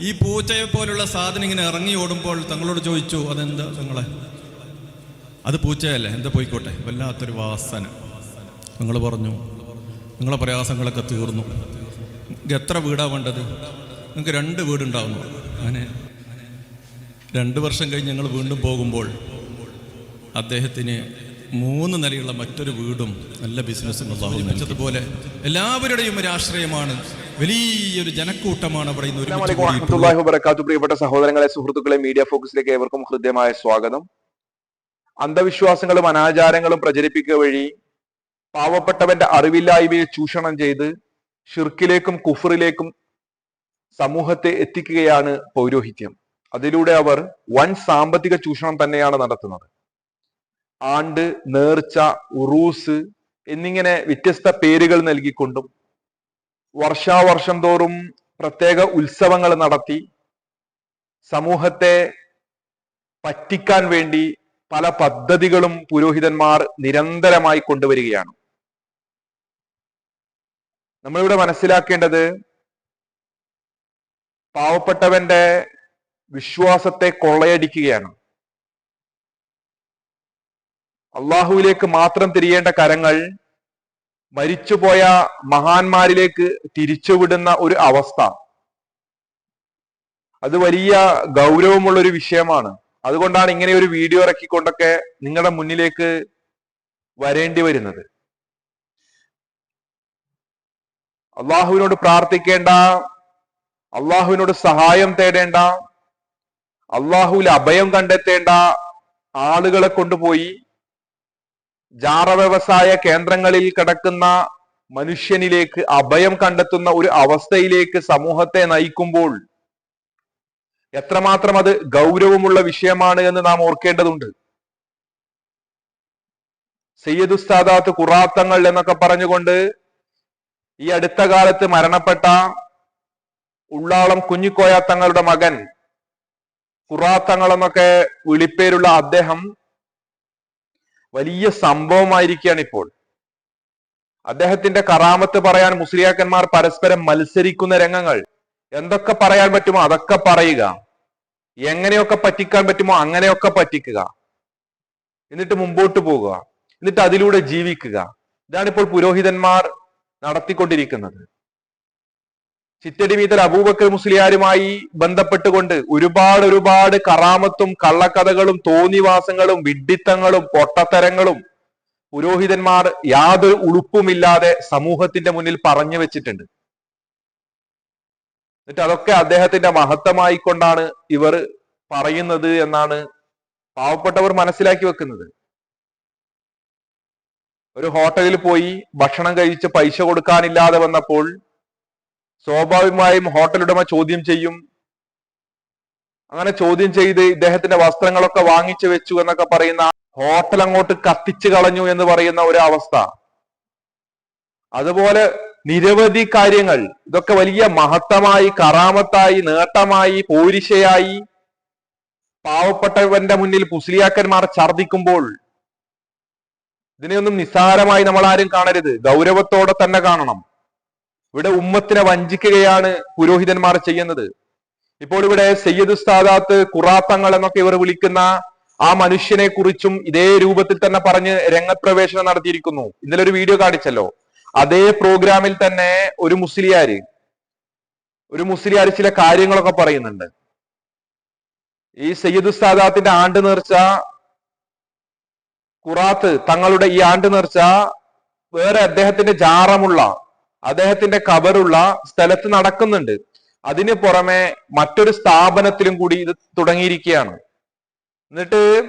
ഈ പൂച്ചയെ പോലുള്ള സാധനം ഇങ്ങനെ ഇറങ്ങി ഓടുമ്പോൾ തങ്ങളോട് ചോദിച്ചു അതെന്താ തങ്ങളെ? അത് പൂച്ചയല്ലേ എന്താ പോയിക്കോട്ടെ. വല്ലാത്തൊരു വാസന. നിങ്ങൾ പറഞ്ഞു നിങ്ങളെ പ്രയാസങ്ങളൊക്കെ തീർന്നു. നിങ്ങൾക്ക് എത്ര വീടാ വേണ്ടത്? നിങ്ങൾക്ക് രണ്ട് വീടുണ്ടാവുന്നു. അങ്ങനെ രണ്ട് വർഷം കഴിഞ്ഞ് ഞങ്ങൾ വീണ്ടും പോകുമ്പോൾ അദ്ദേഹത്തിന് മൂന്ന് നിലയുള്ള മറ്റൊരു വീടും നല്ല ബിസിനസ്സും പോലെ എല്ലാവരുടെയും ഒരു ആശ്രയമാണ് വലിയൊരു ജനക്കൂട്ടമാണ് അവിടെ ഇന്ന് പ്രിയപ്പെട്ട സഹോദരങ്ങളെ സുഹൃത്തുക്കളെ മീഡിയ ഫോക്കസിലേക്ക് ഏവർക്കും ഹൃദ്യമായ സ്വാഗതം. അന്ധവിശ്വാസങ്ങളും അനാചാരങ്ങളും പ്രചരിപ്പിക്കുക വഴി പാവപ്പെട്ടവന്റെ അറിവില്ലായ്മയെ ചൂഷണം ചെയ്ത് ഷിർക്കിലേക്കും കുഫറിലേക്കും സമൂഹത്തെ എത്തിക്കുകയാണ് പൗരോഹിത്യം. അതിലൂടെ അവർ വൻ സാമ്പത്തിക ചൂഷണം തന്നെയാണ് നടത്തുന്നത്. ആണ്ട് നേർച്ച ഉറൂസ് എന്നിങ്ങനെ വ്യത്യസ്ത പേരുകൾ നൽകിക്കൊണ്ടും വർഷാവർഷം തോറും പ്രത്യേക ഉത്സവങ്ങൾ നടത്തി സമൂഹത്തെ പറ്റിക്കാൻ വേണ്ടി പല പദ്ധതികളും പുരോഹിതന്മാർ നിരന്തരമായി കൊണ്ടുവരികയാണ്. നമ്മളിവിടെ മനസ്സിലാക്കേണ്ടത് പാവപ്പെട്ടവന്റെ വിശ്വാസത്തെ കൊള്ളയടിക്കുകയാണ്. അള്ളാഹുവിലേക്ക് മാത്രം തിരിയേണ്ട കരങ്ങൾ മരിച്ചുപോയ മഹാന്മാരിലേക്ക് തിരിച്ചുവിടുന്ന ഒരു അവസ്ഥ. അത് വലിയ ഗൗരവമുള്ള ഒരു വിഷയമാണ്. അതുകൊണ്ടാണ് ഇങ്ങനെ ഒരു വീഡിയോ ഇറക്കിക്കൊണ്ടൊക്കെ നിങ്ങളുടെ മുന്നിലേക്ക് വരേണ്ടി വരുന്നത്. അള്ളാഹുവിനോട് പ്രാർത്ഥിക്കേണ്ട അള്ളാഹുവിനോട് സഹായം തേടേണ്ട അള്ളാഹുവിൽ അഭയം കണ്ടെത്തേണ്ട ആളുകളെ കൊണ്ടുപോയി ജാറ വ്യവസായ കേന്ദ്രങ്ങളിൽ കിടക്കുന്ന മനുഷ്യനിലേക്ക് അഭയം കണ്ടെത്തുന്ന ഒരു അവസ്ഥയിലേക്ക് സമൂഹത്തെ നയിക്കുമ്പോൾ എത്രമാത്രം അത് ഗൗരവമുള്ള വിഷയമാണ് എന്ന് നാം ഓർക്കേണ്ടതുണ്ട്. സയ്യദ് ഉസ്താദാത്ത് ഖുറാത്തങ്ങൾ എന്നൊക്കെ പറഞ്ഞുകൊണ്ട് ഈ അടുത്ത കാലത്ത് മരണപ്പെട്ട ഉള്ളാളം കുഞ്ഞിക്കോയ തങ്ങളുടെ മകൻ കുറാത്തങ്ങൾ എന്നൊക്കെ വിളിപ്പേരുള്ള അദ്ദേഹം വലിയ സംഭവമായിരിക്കുകയാണ് ഇപ്പോൾ അദ്ദേഹത്തിന്റെ കറാമത്ത് പറയാൻ മുസ്ലിയാക്കന്മാർ പരസ്പരം മത്സരിക്കുന്ന രംഗങ്ങൾ എന്തൊക്കെ പറയാൻ പറ്റുമോ അതൊക്കെ പറയുക. എങ്ങനെയൊക്കെ പറ്റിക്കാൻ പറ്റുമോ അങ്ങനെയൊക്കെ പറ്റിക്കുക. എന്നിട്ട് മുമ്പോട്ട് പോകുക എന്നിട്ട് അതിലൂടെ ജീവിക്കുക. ഇതാണ് ഇപ്പോൾ പുരോഹിതന്മാർ നടത്തിക്കൊണ്ടിരിക്കുന്നത്. ചിറ്റടി മീതൽ അബൂബക്കർ മുസ്ലിയാരുമായി ബന്ധപ്പെട്ടുകൊണ്ട് ഒരുപാട് ഒരുപാട് കറാമത്തും കള്ളക്കഥകളും തോന്നിവാസങ്ങളും വിഡ്ഢിത്തങ്ങളും പൊട്ടത്തരങ്ങളും പുരോഹിതന്മാർ യാതൊരു ഉളുപ്പുമില്ലാതെ സമൂഹത്തിന്റെ മുന്നിൽ പറഞ്ഞു വെച്ചിട്ടുണ്ട്. എന്നിട്ട് അതൊക്കെ അദ്ദേഹത്തിന്റെ മഹത്വമായിക്കൊണ്ടാണ് ഇവർ പറയുന്നത് എന്നാണ് പാവപ്പെട്ടവർ മനസ്സിലാക്കി വെക്കുന്നത്. ഒരു ഹോട്ടലിൽ പോയി ഭക്ഷണം കഴിച്ച് പൈസ കൊടുക്കാനില്ലാതെ വന്നപ്പോൾ സ്വാഭാവികമായും ഹോട്ടലുടമ ചോദ്യം ചെയ്യും. അങ്ങനെ ചോദ്യം ചെയ്ത് ഇദ്ദേഹത്തിന്റെ വസ്ത്രങ്ങളൊക്കെ വാങ്ങിച്ചു വെച്ചു എന്നൊക്കെ പറയുന്ന ഹോട്ടൽ അങ്ങോട്ട് കത്തിച്ചു കളഞ്ഞു എന്ന് പറയുന്ന ഒരു അവസ്ഥ. അതുപോലെ നിരവധി കാര്യങ്ങൾ. ഇതൊക്കെ വലിയ മഹത്തമായി കറാമത്തായി നേട്ടമായി പോരിശയായി പാവപ്പെട്ടവന്റെ മുന്നിൽ പുസ്ലിയാക്കന്മാർ ഛർദിക്കുമ്പോൾ ഇതിനെയൊന്നും നിസ്സാരമായി നമ്മൾ ആരും കാണരുത്. ഗൗരവത്തോടെ തന്നെ കാണണം. ഇവിടെ ഉമ്മത്തിനെ വഞ്ചിക്കുകയാണ് പുരോഹിതന്മാർ ചെയ്യുന്നത്. ഇപ്പോൾ ഇവിടെ സയ്യദ് ഉസ്താദാത്ത് കുറാത്തങ്ങൾ എന്നൊക്കെ ഇവർ വിളിക്കുന്ന ആ മനുഷ്യനെ കുറിച്ചും ഇതേ രൂപത്തിൽ തന്നെ പറഞ്ഞ് രംഗപ്രവേശനം നടത്തിയിരിക്കുന്നു. ഇന്നലെ ഒരു വീഡിയോ കാണിച്ചല്ലോ. അതേ പ്രോഗ്രാമിൽ തന്നെ ഒരു മുസ്ലിയാര് ഒരു മുസ്ലിയാർ ചില കാര്യങ്ങളൊക്കെ പറയുന്നുണ്ട്. ഈ സയ്യദ് ഉസ്താദാത്തിന്റെ ആണ്ട് നേർച്ച കുറാത്ത് തങ്ങളുടെ ഈ ആണ്ട് നേർച്ച വേറെ അദ്ദേഹത്തിന്റെ ജാറമുള്ള അദ്ദേഹത്തിന്റെ കബറുള്ള സ്ഥലത്ത് നടക്കുന്നുണ്ട്. അതിന് പുറമെ മറ്റൊരു സ്ഥാപനത്തിലും കൂടി ഇത് തുടങ്ങിയിരിക്കുകയാണ്. എന്നിട്ട്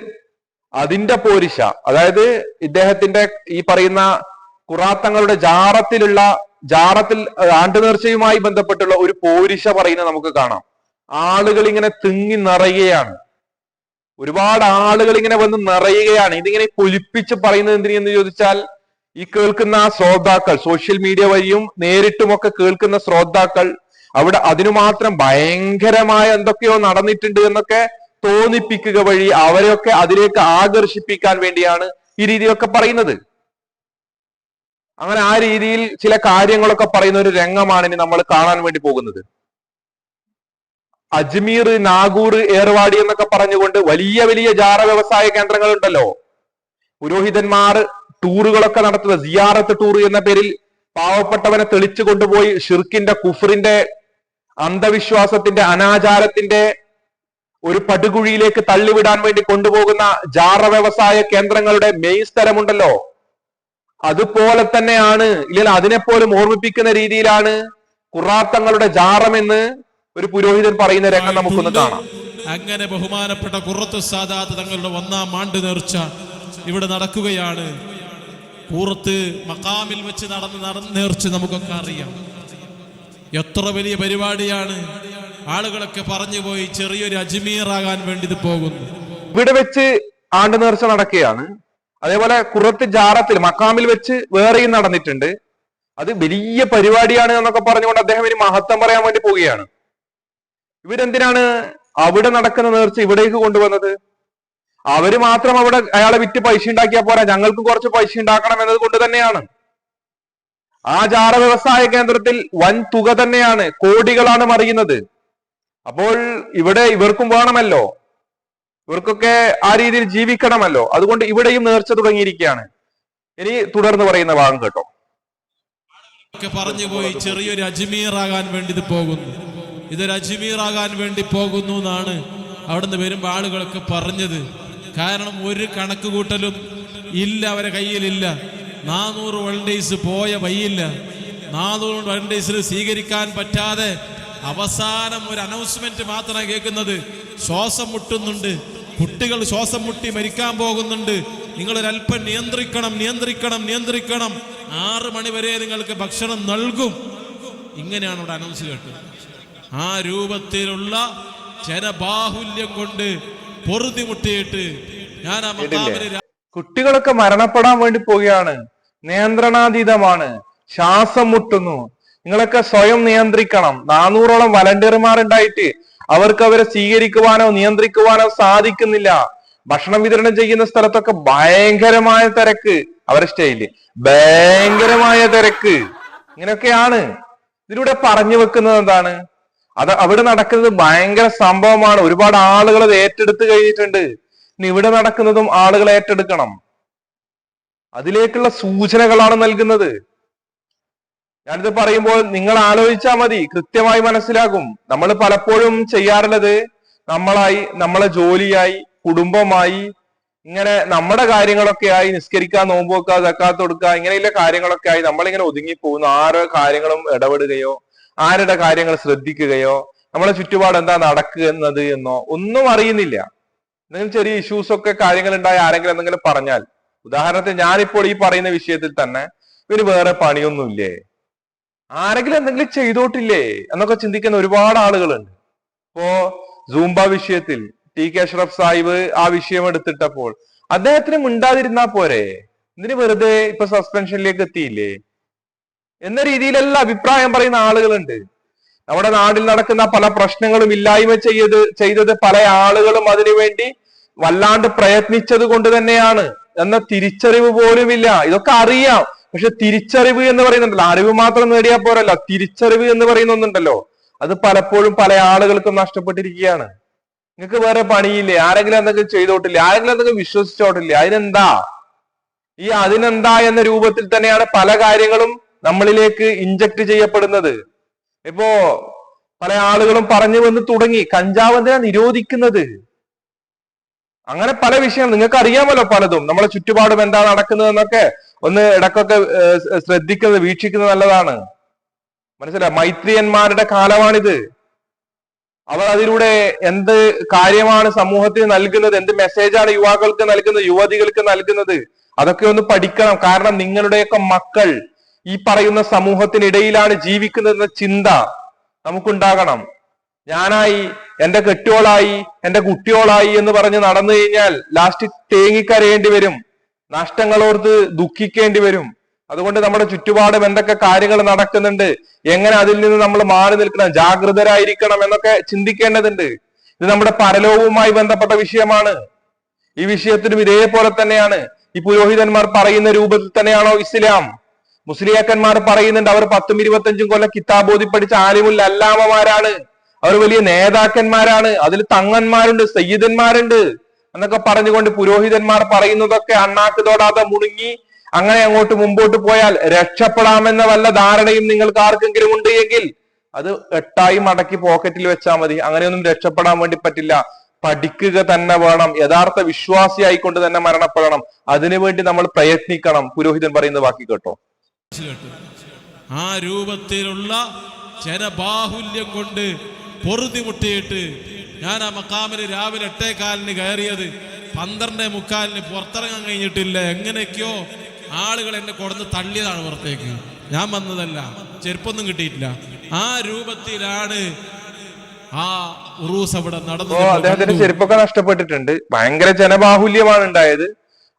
അതിന്റെ പോരിശ അതായത് ഇദ്ദേഹത്തിന്റെ ഈ പറയുന്ന കുറാത്തങ്ങളുടെ ജാറത്തിലുള്ള ജാറത്തിൽ ആണ്ടു നേർച്ചയുമായി ബന്ധപ്പെട്ടുള്ള ഒരു പോരിശ പറയുന്നത് നമുക്ക് കാണാം. ആളുകൾ ഇങ്ങനെ തിങ്ങി നിറയുകയാണ്. ഒരുപാട് ആളുകൾ ഇങ്ങനെ വന്ന് നിറയുകയാണ്. ഇതിങ്ങനെ പൊലിപ്പിച്ച് പറയുന്നത് എന്തിനെന്ന് ചോദിച്ചാൽ ഈ കേൾക്കുന്ന ശ്രോതാക്കൾ സോഷ്യൽ മീഡിയ വഴിയും നേരിട്ടുമൊക്കെ കേൾക്കുന്ന ശ്രോതാക്കൾ അവിടെ അതിനു മാത്രം ഭയങ്കരമായ എന്തൊക്കെയോ നടന്നിട്ടുണ്ട് എന്നൊക്കെ തോന്നിപ്പിക്കുക വഴി അവരെയൊക്കെ അതിലേക്ക് ആകർഷിപ്പിക്കാൻ വേണ്ടിയാണ് ഈ രീതിയൊക്കെ പറയുന്നത്. അങ്ങനെ ആ രീതിയിൽ ചില കാര്യങ്ങളൊക്കെ പറയുന്ന ഒരു രംഗമാണ് ഇനി നമ്മൾ കാണാൻ വേണ്ടി പോകുന്നത്. അജ്മീർ നാഗൂർ ഏർവാടി എന്നൊക്കെ പറഞ്ഞുകൊണ്ട് വലിയ വലിയ ജാറ വ്യവസായ കേന്ദ്രങ്ങൾ ഉണ്ടല്ലോ പുരോഹിതന്മാർ ടൂറുകളൊക്കെ നടത്തുന്ന സിയാറത്ത് ടൂർ എന്ന പേരിൽ പാവപ്പെട്ടവനെ തെളിച്ചു കൊണ്ടുപോയി ഷിർക്കിന്റെ കുഫറിന്റെ അന്ധവിശ്വാസത്തിന്റെ അനാചാരത്തിന്റെ ഒരു പടുകുഴിയിലേക്ക് തള്ളിവിടാൻ വേണ്ടി കൊണ്ടുപോകുന്ന ജാറ വ്യവസായ കേന്ദ്രങ്ങളുടെ മെയിൻ സ്ഥലമുണ്ടല്ലോ അതുപോലെ തന്നെയാണ് ഇല്ലെങ്കിൽ അതിനെപ്പോലും ഓർമ്മിപ്പിക്കുന്ന രീതിയിലാണ് ഖുറാത്തങ്ങളുടെ ജാറമെന്ന് ഒരു പുരോഹിതൻ പറയുന്ന രംഗം നമുക്കൊന്ന് കാണാം. അങ്ങനെ ബഹുമാനപ്പെട്ട കുറത്ത് സാദാത്ത് തങ്ങളുടെ ഒന്നാം ആണ്ട് നേർച്ച ഇവിടെ നടക്കുകയാണ്. കൂറത്ത് മക്കാമിൽ വെച്ച് നടന്ന് നടന്ന് നേർച്ച് നമുക്കൊക്കെ അറിയാം. എത്ര വലിയ പരിപാടിയാണ്. ആളുകളൊക്കെ പറഞ്ഞു പോയി ചെറിയൊരു അജ്മീറാകാൻ വേണ്ടി ഇത് പോകുന്നു. ഇവിടെ വെച്ച് ആണ്ട് നേർച്ച നടക്കുകയാണ്. അതേപോലെ കുറത്ത് ജാറത്തിൽ മക്കാമിൽ വെച്ച് വേറെയും നടന്നിട്ടുണ്ട്. അത് വലിയ പരിപാടിയാണ് എന്നൊക്കെ പറഞ്ഞുകൊണ്ട് അദ്ദേഹം ഇനി മഹത്വം പറയാൻ വേണ്ടി പോവുകയാണ്. ഇവരെന്തിനാണ് അവിടെ നടക്കുന്ന നേർച്ച ഇവിടേക്ക് കൊണ്ടുവന്നത്? അവർ മാത്രം അവിടെ അയാളെ വിറ്റ് പൈസ ഉണ്ടാക്കിയാൽ പോരാ. ഞങ്ങൾക്ക് കുറച്ച് പൈസ ഉണ്ടാക്കണം എന്നത് കൊണ്ട് തന്നെയാണ്. ആ ജാറ വ്യവസായ കേന്ദ്രത്തിൽ വൻ തുക തന്നെയാണ്. കോടികളാണ് മറിയുന്നത്. അപ്പോൾ ഇവിടെ ഇവർക്കും വേണമല്ലോ. ഇവർക്കൊക്കെ ആ രീതിയിൽ ജീവിക്കണമല്ലോ. അതുകൊണ്ട് ഇവിടെയും നേർച്ച തുടങ്ങിയിരിക്കുകയാണ്. ഇനി തുടർന്ന് പറയുന്ന ഭാഗം കേട്ടോ. പറഞ്ഞു പോയി ചെറിയൊരു അജ്മീർ ആകാൻ വേണ്ടി ഇത് പോകുന്നു. ഇതൊരു അജ്മീർ ആകാൻ വേണ്ടി പോകുന്നു എന്നാണ് അവിടുന്ന് വരുമ്പോൾ ആളുകളൊക്കെ പറഞ്ഞത്. കാരണം ഒരു കണക്ക് കൂട്ടലും ഇല്ല അവരെ കയ്യിലില്ല. നാനൂറ് വൺഡേയ്സ് പോയ വയ്യില്ല നാനൂറ് വൺഡേയ്സിൽ സ്വീകരിക്കാൻ പറ്റാതെ അവസാനം ഒരു അനൗൺസ്മെന്റ് മാത്രമാണ് കേൾക്കുന്നത് ശ്വാസം മുട്ടുന്നുണ്ട്. കുട്ടികൾ ശ്വാസം മുട്ടി മരിക്കാൻ പോകുന്നുണ്ട്. നിങ്ങൾ ഒരല്പം നിയന്ത്രിക്കണം നിയന്ത്രിക്കണം നിയന്ത്രിക്കണം. ആറ് മണിവരെ നിങ്ങൾക്ക് ഭക്ഷണം നൽകും. ഇങ്ങനെയാണ് ഇവിടെ അനൗൺസ് കേട്ടത്. ആ രൂപത്തിലുള്ള ജനബാഹുല്യം കൊണ്ട് പൊറുതി മുട്ടിയിട്ട് ഞാൻ ആ മക്കാമിന് കുട്ടികളൊക്കെ മരണപ്പെടാൻ വേണ്ടി പോവുകയാണ്. നിയന്ത്രണാതീതമാണ്. ശ്വാസം മുട്ടുന്നു. നിങ്ങളൊക്കെ സ്വയം നിയന്ത്രിക്കണം. നാനൂറോളം വളണ്ടിയർമാർ ഉണ്ടായിട്ട് അവർക്ക് അവരെ സ്വീകരിക്കുവാനോ നിയന്ത്രിക്കുവാനോ സാധിക്കുന്നില്ല. ഭക്ഷണം വിതരണം ചെയ്യുന്ന സ്ഥലത്തൊക്കെ ഭയങ്കരമായ തിരക്ക്. അവരുടെ സ്റ്റൈൽ. ഭയങ്കരമായ തിരക്ക്. ഇങ്ങനെയൊക്കെയാണ് ഇതിലൂടെ പറഞ്ഞു വെക്കുന്നത് എന്താണ്? അത് അവിടെ നടക്കുന്നത് ഭയങ്കര സംഭവമാണ്. ഒരുപാട് ആളുകൾ അത് ഏറ്റെടുത്ത് കഴിഞ്ഞിട്ടുണ്ട്. ഇനി ഇവിടെ നടക്കുന്നതും ആളുകൾ ഏറ്റെടുക്കണം. അതിലേക്കുള്ള സൂചനകളാണ് നൽകുന്നത്. ഞാനിത് പറയുമ്പോൾ നിങ്ങൾ ആലോചിച്ചാൽ മതി. കൃത്യമായി മനസ്സിലാകും. നമ്മൾ പലപ്പോഴും ചെയ്യാറുള്ളത് നമ്മളായി നമ്മളെ ജോലിയായി കുടുംബമായി ഇങ്ങനെ നമ്മുടെ കാര്യങ്ങളൊക്കെ ആയി നിസ്കരിക്കാൻ നോമ്പ് വെക്കുക തക്കാത്ത് കൊടുക്കുക ഇങ്ങനെയുള്ള കാര്യങ്ങളൊക്കെ ആയി നമ്മളിങ്ങനെ ഒതുങ്ങി പോകുന്നു ആരോ കാര്യങ്ങളും ഇടപെടുകയോ ആരുടെ കാര്യങ്ങൾ ശ്രദ്ധിക്കുകയോ നമ്മളെ ചുറ്റുപാട് എന്താ നടക്കുന്നത് എന്നോ ഒന്നും അറിയുന്നില്ല. എന്തെങ്കിലും ചെറിയ ഇഷ്യൂസ് ഒക്കെ കാര്യങ്ങൾ ഉണ്ടായി ആരെങ്കിലും എന്തെങ്കിലും പറഞ്ഞാൽ ഉദാഹരണത്തിന് ഞാനിപ്പോൾ ഈ പറയുന്ന വിഷയത്തിൽ തന്നെ ഇവർ വേറെ പണിയൊന്നുമില്ലേ? ആരെങ്കിലും എന്തെങ്കിലും ചെയ്തോട്ടില്ലേ? എന്നൊക്കെ ചിന്തിക്കുന്ന ഒരുപാട് ആളുകളുണ്ട്. ഇപ്പോ സൂംബ വിഷയത്തിൽ ടി കെ അഷ്റഫ് സാഹിബ് ആ വിഷയം എടുത്തിട്ടപ്പോൾ അദ്ദേഹത്തിന് മിണ്ടാതിരുന്നാ പോരെ? ഇതിന് വെറുതെ ഇപ്പൊ സസ്പെൻഷനിലേക്ക് എത്തിയില്ലേ? എന്ന രീതിയിലല്ല അഭിപ്രായം പറയുന്ന ആളുകളുണ്ട്. നമ്മുടെ നാട്ടിൽ നടക്കുന്ന പല പ്രശ്നങ്ങളും ഇല്ലായ്മ ചെയ്ത് ചെയ്തത് പല ആളുകളും അതിനുവേണ്ടി വല്ലാണ്ട് പ്രയത്നിച്ചത് കൊണ്ട് തന്നെയാണ്. എന്ന തിരിച്ചറിവ് പോലും ഇല്ല. ഇതൊക്കെ അറിയാം. പക്ഷെ തിരിച്ചറിവ് എന്ന് പറയുന്നുണ്ടല്ലോ. അറിവ് മാത്രം നേടിയാൽ പോരല്ല. തിരിച്ചറിവ് എന്ന് പറയുന്ന ഒന്നുണ്ടല്ലോ. അത് പലപ്പോഴും പല ആളുകൾക്കും നഷ്ടപ്പെട്ടിരിക്കുകയാണ്. നിങ്ങൾക്ക് വേറെ പണിയില്ലേ? ആരെങ്കിലും എന്തെങ്കിലും ചെയ്തോട്ടില്ലേ? ആരെങ്കിലും എന്തെങ്കിലും വിശ്വസിച്ചോട്ടില്ലേ? അതിനെന്താ? ഈ അതിനെന്താ എന്ന രൂപത്തിൽ തന്നെയാണ് പല കാര്യങ്ങളും നമ്മളിലേക്ക് ഇഞ്ചക്ട് ചെയ്യപ്പെടുന്നത്. ഇപ്പോ പല ആളുകളും പറഞ്ഞു വന്ന് തുടങ്ങി. കഞ്ചാവ് എന്തിനാ നിരോധിക്കുന്നത്? അങ്ങനെ പല വിഷയങ്ങൾ നിങ്ങൾക്ക് അറിയാമല്ലോ പലതും. നമ്മളെ ചുറ്റുപാടും എന്താ നടക്കുന്നതെന്നൊക്കെ ഒന്ന് ഇടക്കൊക്കെ ശ്രദ്ധിക്കുന്നത് വീക്ഷിക്കുന്നത് നല്ലതാണ്. മനസ്സിലായി? മൈത്രിയന്മാരുടെ കാലമാണിത്. അവർ അതിലൂടെ എന്ത് കാര്യമാണ് സമൂഹത്തിന് നൽകുന്നത് എന്ത് മെസ്സേജാണ് യുവാക്കൾക്ക് നൽകുന്നത് യുവതികൾക്ക് നൽകുന്നത് അതൊക്കെ ഒന്ന് പഠിക്കണം. കാരണം നിങ്ങളുടെയൊക്കെ മക്കൾ ഈ പറയുന്ന സമൂഹത്തിനിടയിലാണ് ജീവിക്കുന്നതെന്ന ചിന്ത നമുക്കുണ്ടാകണം. ഞാനായി എന്റെ കെട്ടിയോളായി എന്റെ കുട്ടിയോളായി എന്ന് പറഞ്ഞ് നടന്നു കഴിഞ്ഞാൽ ലാസ്റ്റ് തേങ്ങിക്കരയേണ്ടി വരും. നഷ്ടങ്ങളോർത്ത് ദുഃഖിക്കേണ്ടി വരും. അതുകൊണ്ട് നമ്മുടെ ചുറ്റുപാടും എന്തൊക്കെ കാര്യങ്ങൾ നടക്കുന്നുണ്ട് എങ്ങനെ അതിൽ നിന്ന് നമ്മൾ മാറി നിൽക്കണം ജാഗ്രതരായിരിക്കണം എന്നൊക്കെ ചിന്തിക്കേണ്ടതുണ്ട്. ഇത് നമ്മുടെ പരലോകവുമായി ബന്ധപ്പെട്ട വിഷയമാണ്. ഈ വിഷയത്തിനും ഇതേപോലെ തന്നെയാണ്. ഈ പുരോഹിതന്മാർ പറയുന്ന രൂപത്തിൽ തന്നെയാണോ ഇസ്ലാം? മുസ്ലിയാക്കന്മാർ പറയുന്നുണ്ട് അവർ പത്തും ഇരുപത്തഞ്ചും കൊല്ലം കിതാബോധി പഠിച്ച ആലിമുൽ അല്ലാമമാരാണ്. അവർ വലിയ നേതാക്കന്മാരാണ്. അതിൽ തങ്ങന്മാരുണ്ട് സയ്യിദന്മാരുണ്ട് എന്നൊക്കെ പറഞ്ഞുകൊണ്ട് പുരോഹിതന്മാർ പറയുന്നതൊക്കെ അണ്ണാക്ക് തൊടാതെ മുണുങ്ങി അങ്ങനെ അങ്ങോട്ട് മുമ്പോട്ട് പോയാൽ രക്ഷപ്പെടാമെന്ന വല്ല ധാരണയും നിങ്ങൾക്ക് ആർക്കെങ്കിലും ഉണ്ട് എങ്കിൽ അത് എട്ടായി മടക്കി പോക്കറ്റിൽ വെച്ചാൽ മതി. അങ്ങനെയൊന്നും രക്ഷപ്പെടാൻ വേണ്ടി പറ്റില്ല. പഠിക്കുക തന്നെ വേണം. യഥാർത്ഥ വിശ്വാസിയായിക്കൊണ്ട് തന്നെ മരണപ്പെടണം. അതിനുവേണ്ടി നമ്മൾ പ്രയത്നിക്കണം. പുരോഹിതൻ പറയുന്ന ബാക്കി കേട്ടോ കേട്ടു. ആ രൂപത്തിലുള്ള ജനബാഹുല്യം കൊണ്ട് പൊറുതി മുട്ടിയിട്ട് ഞാൻ ആ മക്കാമിന് രാവിലെ എട്ടേകാലിന് കയറിയത് പന്ത്രണ്ടേ മുക്കാലിന് പുറത്തിറങ്ങാൻ കഴിഞ്ഞിട്ടില്ല. എങ്ങനെയൊക്കെയോ ആളുകൾ എന്നെ കൊടുന്ന് തള്ളിയതാണ് പുറത്തേക്ക്. ഞാൻ വന്നതല്ല ചെരുപ്പൊന്നും കിട്ടിയിട്ടില്ല. ആ രൂപത്തിലാണ് ആ ഉറൂസ് അവിടെ നടന്നു അദ്ദേഹത്തിന്റെ ചെരുപ്പൊക്കെ നഷ്ടപ്പെട്ടിട്ടുണ്ട്. ഭയങ്കര ജനബാഹുല്യമാണ് ഉണ്ടായത്.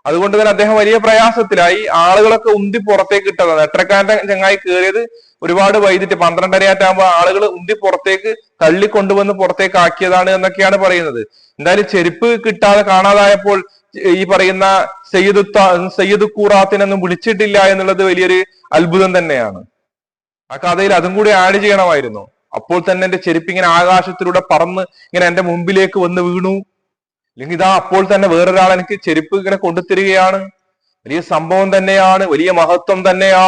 അതുകൊണ്ട് തന്നെ അദ്ദേഹം വലിയ പ്രയാസത്തിലായി ആളുകളൊക്കെ ഉന്തി പുറത്തേക്ക് ഇട്ടതാണ് എട്ടരക്കാരന്റെ ചങ്ങായി കയറിയത്? ഒരുപാട് വൈകിട്ട് പന്ത്രണ്ടരയാറ്റാകുമ്പോൾ ആളുകൾ ഉന്തി പുറത്തേക്ക് തള്ളിക്കൊണ്ടുവന്ന് പുറത്തേക്ക് ആക്കിയതാണ് എന്നൊക്കെയാണ് പറയുന്നത്. എന്തായാലും ചെരുപ്പ് കിട്ടാതെ കാണാതായപ്പോൾ ഈ പറയുന്ന സയ്യിദ് സയ്യിദ് കൂറാത്തിനൊന്നും വിളിച്ചിട്ടില്ല എന്നുള്ളത് വലിയൊരു അത്ഭുതം തന്നെയാണ്. ആ കഥയിൽ അതും കൂടി ആഡ് ചെയ്യണമായിരുന്നു. അപ്പോൾ തന്നെ എന്റെ ചെരുപ്പ് ഇങ്ങനെ ആകാശത്തിലൂടെ പറന്ന് ഇങ്ങനെ എന്റെ മുമ്പിലേക്ക് വന്ന് വീണു. അല്ലെങ്കിൽ ഇതാ അപ്പോൾ തന്നെ വേറൊരാൾ എനിക്ക് ചെരുപ്പ് ഇങ്ങനെ കൊണ്ടുത്തരികയാണ്. വലിയ സംഭവം തന്നെയാണ് വലിയ മഹത്വം തന്നെയാ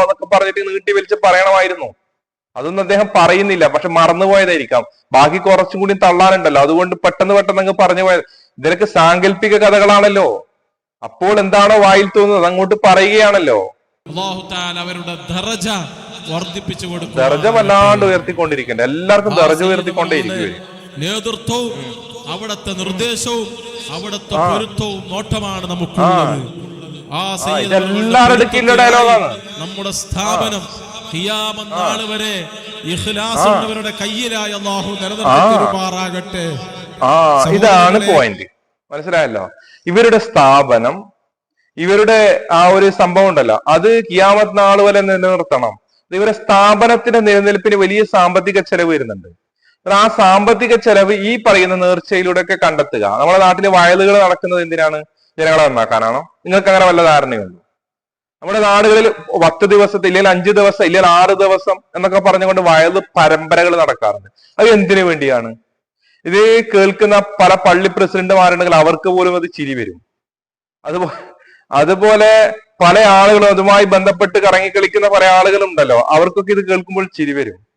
എന്നൊക്കെ പറഞ്ഞിട്ട് നീട്ടി വലിച്ച് പറയണമായിരുന്നു. അതൊന്നും അദ്ദേഹം പറയുന്നില്ല പക്ഷെ മറന്നുപോയതായിരിക്കാം. ബാക്കി കുറച്ചും കൂടി തള്ളാനുണ്ടല്ലോ. അതുകൊണ്ട് പെട്ടെന്ന് പെട്ടെന്ന് അങ്ങ് പറഞ്ഞു പോയത് ഇതിനൊക്കെ സാങ്കല്പിക കഥകളാണല്ലോ. അപ്പോൾ എന്താണോ വായിൽ തോന്നുന്നത്? അങ്ങോട്ട് പറയുകയാണല്ലോ. അവരുടെ ദറജ വർദ്ധിപ്പിച്ചു കൊടുക്കും ദർജ വല്ലാണ്ട് ഉയർത്തിക്കൊണ്ടിരിക്കണ്ട എല്ലാവർക്കും ദർജ ഉയർത്തിക്കൊണ്ടേയിരിക്കും നേതൃത്വവും അവിടത്തെ നിർദ്ദേശവും അവിടത്തെ പൊരുത്തവും നോട്ടമാണ് നമുക്കുള്ളത്. ആ. നമ്മുടെ സ്ഥാപനം നാൾ വരെ ഇഖ്ലാസ് ഉള്ളവരുടെ കയ്യിലായി അള്ളാഹു നിലനിർത്തുമാറാകട്ടെ ഇതാണ് പോയിന്റ് മനസ്സിലായല്ലോ? ഇവരുടെ സ്ഥാപനം ഇവരുടെ ആ ഒരു സംഭവം ഉണ്ടല്ലോ. അത് കിയാമത്ത് നാൾ വരെ നിലനിർത്തണം. ഇവരുടെ സ്ഥാപനത്തിന്റെ നിലനിൽപ്പിന് വലിയ സാമ്പത്തിക ചെലവ് വരുന്നുണ്ട്. ആ സാമ്പത്തിക ചെലവ് ഈ പറയുന്ന നേർച്ചയിലൂടെ ഒക്കെ കണ്ടെത്തുക. നമ്മുടെ നാട്ടിലെ വയലുകൾ നടക്കുന്നത് എന്തിനാണ്? ജനങ്ങളെ നന്നാക്കാനാണോ? നിങ്ങൾക്ക് അങ്ങനെ വല്ല ധാരണയുണ്ടോ? നമ്മുടെ നാടുകളിൽ പത്ത് ദിവസത്തെ ഇല്ലെങ്കിൽ അഞ്ച് ദിവസം ഇല്ലെങ്കിൽ ആറ് ദിവസം എന്നൊക്കെ പറഞ്ഞുകൊണ്ട് വയൽ പരമ്പരകൾ നടക്കാറുണ്ട്. അത് എന്തിനു വേണ്ടിയാണ്? ഇത് കേൾക്കുന്ന പല പള്ളി പ്രസിഡന്റുമാരുണ്ടെങ്കിൽ അവർക്ക് പോലും അത് ചിരി വരും. അതുപോലെ അതുപോലെ പല ആളുകളും അതുമായി ബന്ധപ്പെട്ട് കറങ്ങി കളിക്കുന്ന പല ആളുകളുണ്ടല്ലോ. അവർക്കൊക്കെ ഇത് കേൾക്കുമ്പോൾ ചിരി വരും.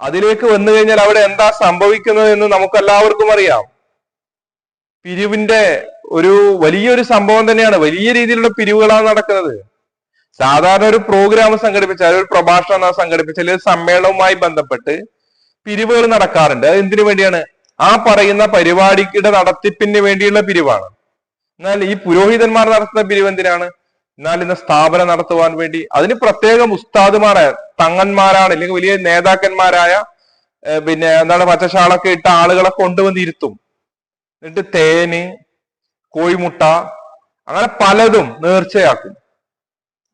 അതിലേക്ക് വന്നു കഴിഞ്ഞാൽ അവിടെ എന്താ സംഭവിക്കുന്നത് എന്ന് നമുക്കെല്ലാവർക്കും അറിയാം. പിരിവിന്റെ ഒരു വലിയൊരു സംഭവം തന്നെയാണ്. വലിയ രീതിയിലുള്ള പിരിവുകളാണ് നടക്കുന്നത്. സാധാരണ ഒരു പ്രോഗ്രാം സംഘടിപ്പിച്ചാൽ ഒരു പ്രഭാഷണം സംഘടിപ്പിച്ചാൽ ഒരു സമ്മേളനവുമായി ബന്ധപ്പെട്ട് പിരിവുകൾ നടക്കാറുണ്ട്. അത് എന്തിനു വേണ്ടിയാണ്? ആ പറയുന്ന പരിപാടിയുടെ നടത്തിപ്പിന് വേണ്ടിയുള്ള പിരിവാണ്. എന്നാൽ ഈ പുരോഹിതന്മാർ നടത്തുന്ന പിരിവ് എന്തിനാണ്? എന്നാൽ ഇന്ന് സ്ഥാപനം നടത്തുവാൻ വേണ്ടി അതിന് പ്രത്യേകം ഉസ്താദുമാരായ തങ്ങന്മാരാണ് അല്ലെങ്കിൽ വലിയ നേതാക്കന്മാരായ പിന്നെ എന്താണ് പച്ചശാളൊക്കെ ഇട്ട ആളുകളെ കൊണ്ടുവന്നിരുത്തും. എന്നിട്ട് തേന് കോഴിമുട്ട അങ്ങനെ പലതും നേർച്ചയാക്കും.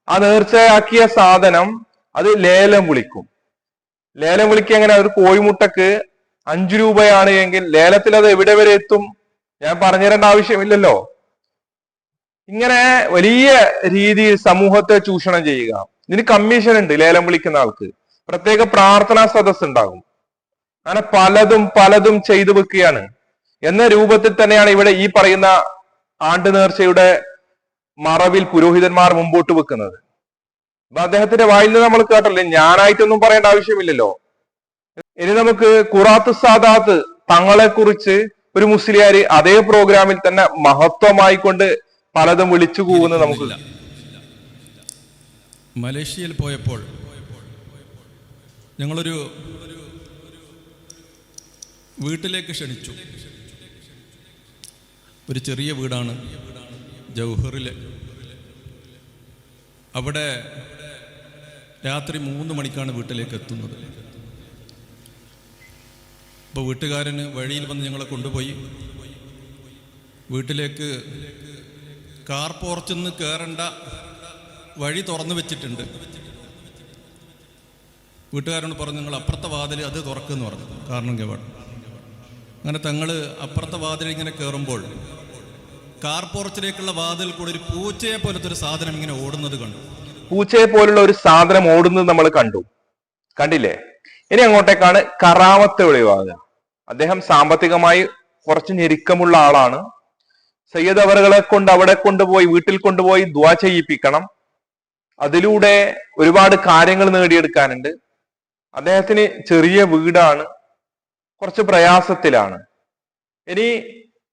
ആ നേർച്ചയാക്കിയ സാധനം അത് ലേലം വിളിക്കും. ലേലം വിളിക്കുക എങ്ങനെ? ഒരു കോഴിമുട്ടക്ക് അഞ്ചു രൂപയാണ് എങ്കിൽ ലേലത്തിൽ അത് എവിടെ വരെ എത്തും? ഞാൻ പറഞ്ഞു തരേണ്ട ആവശ്യമില്ലല്ലോ. ഇങ്ങനെ വലിയ രീതിയിൽ സമൂഹത്തെ ചൂഷണം ചെയ്യുക. ഇതിന് കമ്മീഷൻ ഉണ്ട് ലേലം വിളിക്കുന്ന ആൾക്ക്. പ്രത്യേക പ്രാർത്ഥനാ സദസ് ഉണ്ടാകും. അങ്ങനെ പലതും പലതും ചെയ്തു വെക്കുകയാണ്. എന്ന രൂപത്തിൽ തന്നെയാണ് ഇവിടെ ഈ പറയുന്ന ആണ്ട് നേർച്ചയുടെ മറവിൽ പുരോഹിതന്മാർ മുമ്പോട്ട് വെക്കുന്നത്. അപ്പൊ അദ്ദേഹത്തിന്റെ വായിൽ നിന്ന് നമ്മൾ കേട്ടല്ലേ ഞാനായിട്ടൊന്നും പറയേണ്ട ആവശ്യമില്ലല്ലോ. ഇനി നമുക്ക് ഖുറാത്ത് സാദാത്ത് തങ്ങളെ കുറിച്ച് ഒരു മുസ്ലിയാര് അതേ പ്രോഗ്രാമിൽ തന്നെ മഹത്വമായി കൊണ്ട് പലതും വിളിച്ചു കൂവുന്നത് നമുക്ക് മലേഷ്യയിൽ പോയപ്പോൾ ഞങ്ങളൊരു വീട്ടിലേക്ക് ക്ഷണിച്ചു. ഒരു ചെറിയ വീടാണ് ജൗഹറിൽ. അവിടെ രാത്രി മൂന്ന് മണിക്കാണ് വീട്ടിലേക്ക് എത്തുന്നത്. അപ്പോൾ വീട്ടുകാരന് വഴിയിൽ വന്ന് ഞങ്ങളെ കൊണ്ടുപോയി. വീട്ടിലേക്ക് കാർ പോർച്ചിൽ നിന്ന് കയറേണ്ട വഴി തുറന്നു വെച്ചിട്ടുണ്ട്. വീട്ടുകാരോട് പറഞ്ഞു നിങ്ങൾ അപ്പുറത്തെ വാതിൽ അത് തുറക്കുമെന്ന് പറഞ്ഞു. കാരണം കേവാട് അങ്ങനെ തങ്ങൾ അപ്പുറത്തെ വാതിൽ ഇങ്ങനെ കയറുമ്പോൾ കാർ പോർച്ചിലേക്കുള്ള വാതിൽ കൂടെ ഒരു പൂച്ചയെ പോലത്തെ ഒരു സാധനം ഇങ്ങനെ ഓടുന്നത് കണ്ടു. പൂച്ചയെ പോലുള്ള ഒരു സാധനം ഓടുന്നത് നമ്മൾ കണ്ടു. കണ്ടില്ലേ? ഇനി അങ്ങോട്ടേക്കാണ് കറാമത്ത് ഒഴിവാകുക അദ്ദേഹം സാമ്പത്തികമായി കുറച്ച് ഞെരുക്കമുള്ള ആളാണ്. സയ്യദ് അവറുകളെ കൊണ്ട് അവിടെ കൊണ്ടുപോയി വീട്ടിൽ കൊണ്ടുപോയി ദ്വാ ചെയ്യിപ്പിക്കണം. അതിലൂടെ ഒരുപാട് കാര്യങ്ങൾ നേടിയെടുക്കാനുണ്ട്. അദ്ദേഹത്തിന് ചെറിയ വീടാണ്. കുറച്ച് പ്രയാസത്തിലാണ്. ഇനി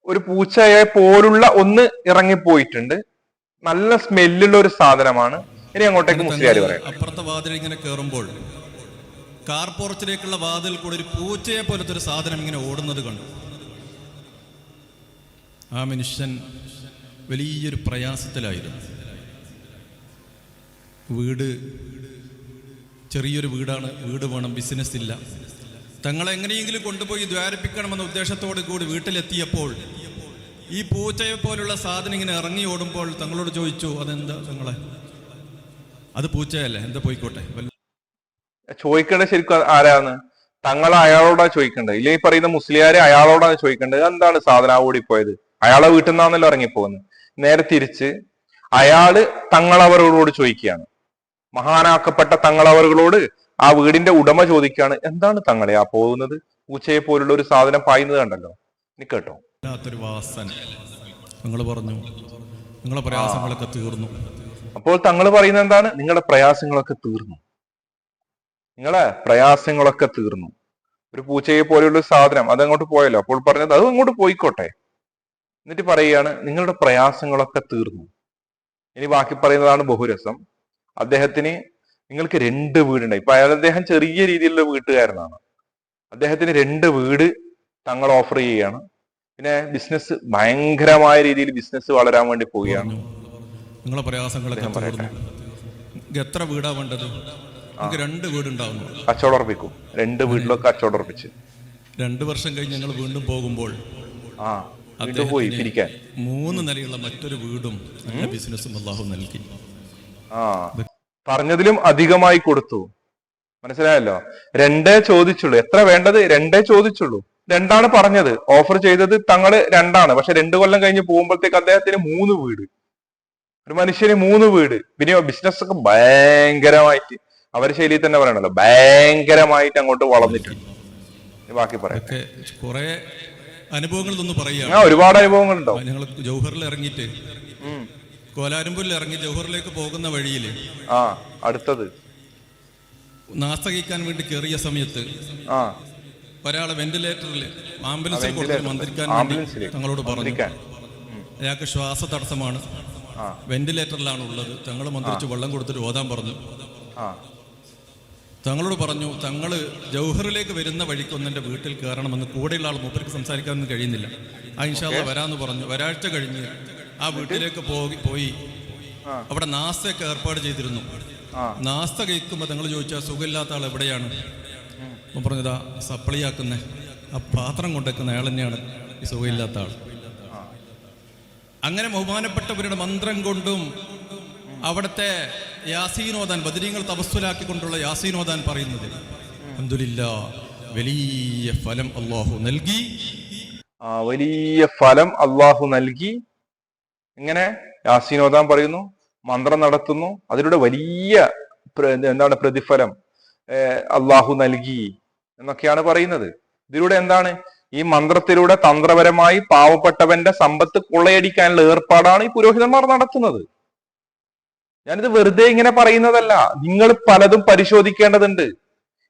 ഒരു പൂച്ചയെ പോലുള്ള ഒന്ന് ഇറങ്ങിപ്പോയിട്ടുണ്ട്. നല്ല സ്മെല്ലുള്ള ഒരു സാധനമാണ്. ഇനി അങ്ങോട്ടേക്ക് മുസ്ലിയാർ പറയാം. അപ്പുറത്തെ വാതിൽ ഇങ്ങനെ കയറുമ്പോൾ കാർ പോർച്ചിലേക്കുള്ള വാതിൽ കൂടെ ഒരു പൂച്ചയെ പോലത്തെ ഒരു സാധനം ഇങ്ങനെ ഓടുന്നത് കണ്ടു. ആ മനുഷ്യൻ വലിയൊരു പ്രയാസത്തിലായിരുന്നു. വീട് ചെറിയൊരു വീടാണ് വീട് വേണം ബിസിനസ് ഇല്ല. തങ്ങളെ എങ്ങനെയെങ്കിലും കൊണ്ടുപോയി ദ്വാരിപ്പിക്കണമെന്ന ഉദ്ദേശത്തോടു കൂടി വീട്ടിലെത്തിയപ്പോൾ ഈ പൂച്ചയെ പോലുള്ള സാധനം ഇങ്ങനെ ഇറങ്ങി ഓടുമ്പോൾ തങ്ങളോട് ചോദിച്ചു അതെന്താ തങ്ങളെ? അത് പൂച്ചയല്ലേ എന്താ പോയിക്കോട്ടെ. ചോദിക്കണ്ട ശരിക്കും ആരാന്ന് തങ്ങൾ അയാളോടാ ചോദിക്കേണ്ടത്. ഇല്ലെങ്കിൽ പറയുന്ന മുസ്ലിയാരെ അയാളോടാണ് ചോദിക്കേണ്ടത്. എന്താണ് സാധനം? ഓടിപ്പോയത്. അയാളെ വീട്ടിൽ നിന്നാണല്ലോ ഇറങ്ങിപ്പോകുന്നത്. നേരെ തിരിച്ച് അയാൾ തങ്ങളവറുകളോട് ചോദിക്കുകയാണ്. മഹാനാക്കപ്പെട്ട തങ്ങളവറുകളോട് ആ വീടിന്റെ ഉടമ ചോദിക്കുകയാണ് എന്താണ് തങ്ങളെ ആ പോകുന്നത്? പൂച്ചയെ പോലുള്ള ഒരു സാധനം പായുന്നത് കണ്ടല്ലോ. നീ കേട്ടോ? നിങ്ങൾ പറഞ്ഞു. നിങ്ങളെ പ്രയാസങ്ങളൊക്കെ തീർന്നു. അപ്പോൾ തങ്ങൾ പറയുന്നത് എന്താണ്? നിങ്ങളുടെ പ്രയാസങ്ങളൊക്കെ തീർന്നു. നിങ്ങളെ പ്രയാസങ്ങളൊക്കെ തീർന്നു. ഒരു പൂച്ചയെ പോലെയുള്ള സാധനം. അതങ്ങോട്ട് പോയല്ലോ. അപ്പോൾ പറഞ്ഞത് അത് അങ്ങോട്ട് പോയിക്കോട്ടെ. എന്നിട്ട് പറയുകയാണ് നിങ്ങളുടെ പ്രയാസങ്ങളൊക്കെ തീർന്നു. ഇനി ബാക്കി പറയുന്നതാണ് ബഹുരസം. അദ്ദേഹത്തിന് നിങ്ങൾക്ക് രണ്ട് വീടുണ്ടായി. ഇപ്പൊ അയാൾ അദ്ദേഹം ചെറിയ രീതിയിലുള്ള വീട്ടുകാരനാണ്. അദ്ദേഹത്തിന് രണ്ട് വീട് തങ്ങൾ ഓഫർ ചെയ്യുകയാണ്. പിന്നെ ബിസിനസ് ഭയങ്കരമായ രീതിയിൽ ബിസിനസ് വളരാൻ വേണ്ടി പോവുകയാണ്. നിങ്ങളെ പ്രയാസങ്ങളൊക്കെ പറയട്ടെ. എത്ര വീടാ വേണ്ടത്? നിങ്ങൾക്ക് രണ്ട് വീടുണ്ടാവുന്നു. കച്ചവടം ഉറപ്പിക്കും. രണ്ട് വീട്ടിലൊക്കെ കച്ചവടം ഉറപ്പിച്ച്. രണ്ട് വർഷം കഴിഞ്ഞ് ഞങ്ങൾ വീണ്ടും പോകുമ്പോൾ ആ. പോയി പിരിക്കാൻ മൂന്ന് നിലയുള്ള മറ്റൊരു വീടും ബിസിനസ്സും അള്ളാഹു നൽകി. ആ. പറഞ്ഞതിലും അധികമായി കൊടുത്തു. മനസ്സിലായല്ലോ? രണ്ടേ ചോദിച്ചുള്ളൂ. എത്ര വേണ്ടത്? രണ്ടേ ചോദിച്ചുള്ളൂ. രണ്ടാണ് പറഞ്ഞത്. ഓഫർ ചെയ്തത് തങ്ങൾ രണ്ടാണ്. പക്ഷെ രണ്ടു കൊല്ലം കഴിഞ്ഞ് പോകുമ്പോഴത്തേക്ക് അദ്ദേഹത്തിന് മൂന്ന് വീട്. ഒരു മനുഷ്യന് മൂന്ന് വീട്. പിന്നെ ബിസിനസ് ഒക്കെ ഭയങ്കരമായിട്ട്. അവരെ ശൈലിയിൽ തന്നെ പറയണല്ലോ. ഭയങ്കരമായിട്ട് അങ്ങോട്ട് വളർന്നിട്ടുണ്ട്. ബാക്കി പറയാം. അനുഭവങ്ങൾ ആ പറയുകയാണ് ഒരുപാട് അനുഭവങ്ങളുണ്ടാവും. ഞങ്ങൾ ജൗഹറിൽ ഇറങ്ങിയിട്ട്. കോലാരമ്പൂരിൽ ഇറങ്ങി ജൗഹറിലേക്ക് പോകുന്ന വഴിയിൽ ആ അടുത്തത്. നാസ്തകിക്കാൻ വേണ്ടി കയറിയ സമയത്ത് ആ. ഒരാളെ വെന്റിലേറ്ററിൽ ആംബുലൻസിൽ കൊടുത്ത്. മന്ത്രിക്കാൻ വേണ്ടി തങ്ങളോട് പറഞ്ഞു. അയാൾക്ക് ശ്വാസ തടസ്സമാണ് വെന്റിലേറ്ററിലാണ് ഉള്ളത് തങ്ങൾ മന്ത്രിച്ച് വെള്ളം കൊടുത്തിട്ട് ഓതാൻ പറഞ്ഞു. തങ്ങളോട് പറഞ്ഞു തങ്ങൾ ജൗഹറിലേക്ക് വരുന്ന എന്റെ വീട്ടിൽ കയറണമെന്ന് കൂടെയുള്ള ആൾ മൂപ്പർക്ക് സംസാരിക്കാനൊന്നും കഴിയുന്നില്ല. ആ ഇൻഷാല്ല വരാന്ന് പറഞ്ഞു. ഒരാഴ്ച കഴിഞ്ഞ് ആ വീട്ടിലേക്ക് പോയി. പോയി അവിടെ നാസ്തയൊക്കെ ഏർപ്പാട് ചെയ്തിരുന്നു. നാസ്ത കഴിക്കുമ്പോൾ തങ്ങൾ ചോദിച്ചാൽ സുഖമില്ലാത്ത ആൾ എവിടെയാണ്? അപ്പം പറഞ്ഞതാ സപ്ലൈ ആക്കുന്ന ആ പാത്രം കൊണ്ടേക്കുന്ന അയാൾ തന്നെയാണ് ഈ സുഖമില്ലാത്ത ആൾ. അങ്ങനെ ബഹുമാനപ്പെട്ടവരുടെ മന്ത്രം കൊണ്ടും അവിടുത്തെ യാസീനോദാൻ ബദരീങ്ങൾ തപസ്സുലാക്കിക്കൊണ്ടുള്ള യാസീനോദാൻ പറയുന്നത്. അഹമ്മദില്ല വലിയ ഫലം അള്ളാഹു നൽകി. വലിയ ഫലം അള്ളാഹു നൽകി. ഇങ്ങനെ യാസീനോദാൻ പറയുന്നു മന്ത്രം നടത്തുന്നു. അതിലൂടെ വലിയ എന്താണ് പ്രതിഫലം അള്ളാഹു നൽകി എന്നൊക്കെയാണ് പറയുന്നത്. ഇതിലൂടെ എന്താണ്? ഈ മന്ത്രത്തിലൂടെ തന്ത്രപരമായി പാവപ്പെട്ടവന്റെ സമ്പത്ത് കൊള്ളയടിക്കാനുള്ള ഏർപ്പാടാണ് ഈ പുരോഹിതന്മാർ നടത്തുന്നത്. ഞാനിത് വെറുതെ ഇങ്ങനെ പറയുന്നതല്ല. നിങ്ങൾ പലതും പരിശോധിക്കേണ്ടതുണ്ട്.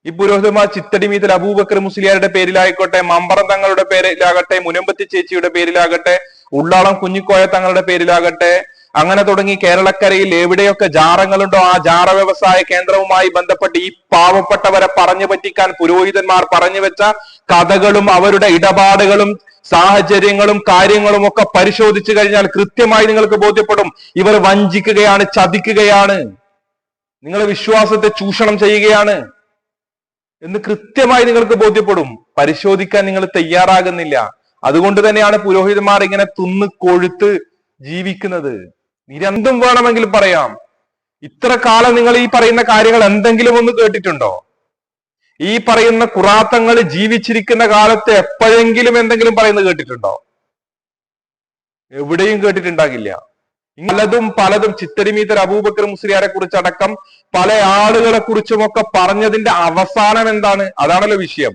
ഈ പുരോഹിതന്മാർ ചിത്തടിമീതിൽ അബൂബക്കർ മുസ്ലിയാരുടെ പേരിലായിക്കോട്ടെ മമ്പറം തങ്ങളുടെ പേരിലാകട്ടെ മുനമ്പത്തി ചേച്ചിയുടെ പേരിലാകട്ടെ ഉള്ളാളം കുഞ്ഞിക്കോയ തങ്ങളുടെ പേരിലാകട്ടെ അങ്ങനെ തുടങ്ങി കേരളക്കരയിൽ എവിടെയൊക്കെ ജാറങ്ങളുണ്ടോ ആ ജാറ വ്യവസായ കേന്ദ്രവുമായി ബന്ധപ്പെട്ട് ഈ പാവപ്പെട്ടവരെ പറഞ്ഞു പറ്റിക്കാൻ പുരോഹിതന്മാർ പറഞ്ഞു വെച്ച കഥകളും അവരുടെ ഇടപാടുകളും സാഹചര്യങ്ങളും കാര്യങ്ങളും ഒക്കെ പരിശോധിച്ചു കഴിഞ്ഞാൽ കൃത്യമായി നിങ്ങൾക്ക് ബോധ്യപ്പെടും. ഇവർ വഞ്ചിക്കുകയാണ് ചതിക്കുകയാണ്. നിങ്ങളെ വിശ്വാസത്തെ ചൂഷണം ചെയ്യുകയാണ് എന്ന് കൃത്യമായി നിങ്ങൾക്ക് ബോധ്യപ്പെടും. പരിശോധിക്കാൻ നിങ്ങൾ തയ്യാറാകുന്നില്ല. അതുകൊണ്ട് തന്നെയാണ് പുരോഹിതന്മാർ ഇങ്ങനെ തിന്ന് കൊഴുത്ത് ജീവിക്കുന്നത്. നിരന്തം വേണമെങ്കിൽ പറയാം. ഇത്ര കാലം നിങ്ങൾ ഈ പറയുന്ന കാര്യങ്ങൾ എന്തെങ്കിലും ഒന്ന് കേട്ടിട്ടുണ്ടോ? ഈ പറയുന്ന കുറാത്തങ്ങൾ ജീവിച്ചിരിക്കുന്ന കാലത്ത് എപ്പോഴെങ്കിലും എന്തെങ്കിലും പറയുന്നത് കേട്ടിട്ടുണ്ടോ? എവിടെയും കേട്ടിട്ടുണ്ടാകില്ല. പലതും പലതും ചിത്തരിമീതർ അബൂബക്കർ മുസ്ലിയാരെ കുറിച്ചടക്കം പല ആളുകളെ കുറിച്ചുമൊക്കെ പറഞ്ഞതിന്റെ അവസാനം എന്താണ്? അതാണല്ലോ വിഷയം.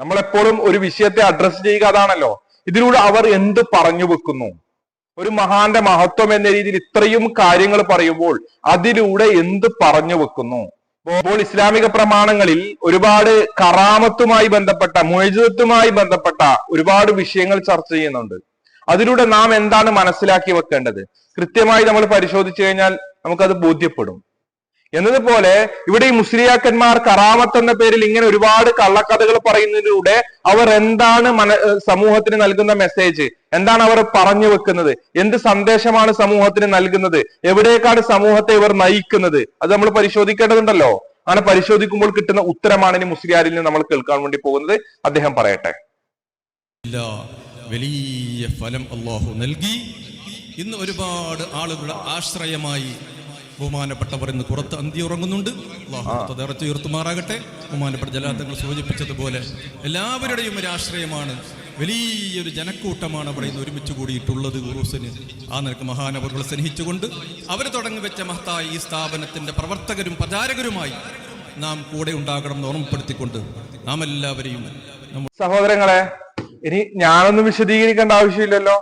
നമ്മളെപ്പോഴും ഒരു വിഷയത്തെ അഡ്രസ് ചെയ്യുക അതാണല്ലോ. ഇതിലൂടെ അവർ എന്ത് പറഞ്ഞു വെക്കുന്നു? ഒരു മഹാന്റെ മഹത്വം എന്ന രീതിയിൽ ഇത്രയും കാര്യങ്ങൾ പറയുമ്പോൾ അതിലൂടെ എന്ത് പറഞ്ഞു വെക്കുന്നു? അപ്പോൾ ഇസ്ലാമിക പ്രമാണങ്ങളിൽ ഒരുപാട് കറാമത്തുമായി ബന്ധപ്പെട്ട മൊയ്ജത്തുമായി ബന്ധപ്പെട്ട ഒരുപാട് വിഷയങ്ങൾ ചർച്ച ചെയ്യുന്നുണ്ട്. അതിലൂടെ നാം എന്താണ് മനസ്സിലാക്കി വെക്കേണ്ടത്? കൃത്യമായി നമ്മൾ പരിശോധിച്ചു കഴിഞ്ഞാൽ നമുക്കത് ബോധ്യപ്പെടും. എന്നതുപോലെ ഇവിടെ ഈ മുസ്ലിയാക്കന്മാർ കറാമത്ത് എന്ന പേരിൽ ഇങ്ങനെ ഒരുപാട് കള്ളക്കഥകൾ പറയുന്നതിലൂടെ അവർ എന്താണ് മന സമൂഹത്തിന് നൽകുന്ന മെസ്സേജ് എന്താണ് അവർ പറഞ്ഞു വെക്കുന്നത്? എന്ത് സന്ദേശമാണ് സമൂഹത്തിന് നൽകുന്നത്? എവിടേക്കാണ് സമൂഹത്തെ ഇവർ നയിക്കുന്നത്? അത് നമ്മൾ പരിശോധിക്കേണ്ടതുണ്ടല്ലോ. അങ്ങനെ പരിശോധിക്കുമ്പോൾ കിട്ടുന്ന ഉത്തരമാണ് ഇനി മുസ്ലിയാരിൽ നിന്ന് നമ്മൾ കേൾക്കാൻ വേണ്ടി പോകുന്നത്. അദ്ദേഹം പറയട്ടെ. വലിയ ഫലം അള്ളാഹു നൽകി. ഇന്ന് ഒരുപാട് ആളുകളുടെ ആശ്രയമായി ബഹുമാനപ്പെട്ടവർ ഇന്ന് പുറത്ത് അന്തി ഉറങ്ങുന്നുണ്ട്. അള്ളാഹു തേറച്ച് ഉയർത്തുമാറാകട്ടെ. ബഹുമാനപ്പെട്ട ജലാത്തങ്ങൾ സൂചിപ്പിച്ചതുപോലെ എല്ലാവരുടെയും ഒരു ആശ്രയമാണ്. വലിയൊരു ജനക്കൂട്ടമാണ് അവിടെ ഇന്ന് ഒരുമിച്ച് കൂടിയിട്ടുള്ളത് ഉറൂസിന്. ആ നിലയ്ക്ക് മഹാനവറുകളെ സ്നേഹിച്ചുകൊണ്ട് അവർ തുടങ്ങി വെച്ച മഹത്തായ ഈ സ്ഥാപനത്തിന്റെ പ്രവർത്തകരും പ്രചാരകരുമായി നാം കൂടെ ഉണ്ടാകണമെന്ന് ഓർമ്മപ്പെടുത്തിക്കൊണ്ട് നാം എല്ലാവരെയും സഹോദരങ്ങളെ ഇനി ഞാനൊന്നും വിശദീകരിക്കേണ്ട ആവശ്യമില്ലല്ലോ.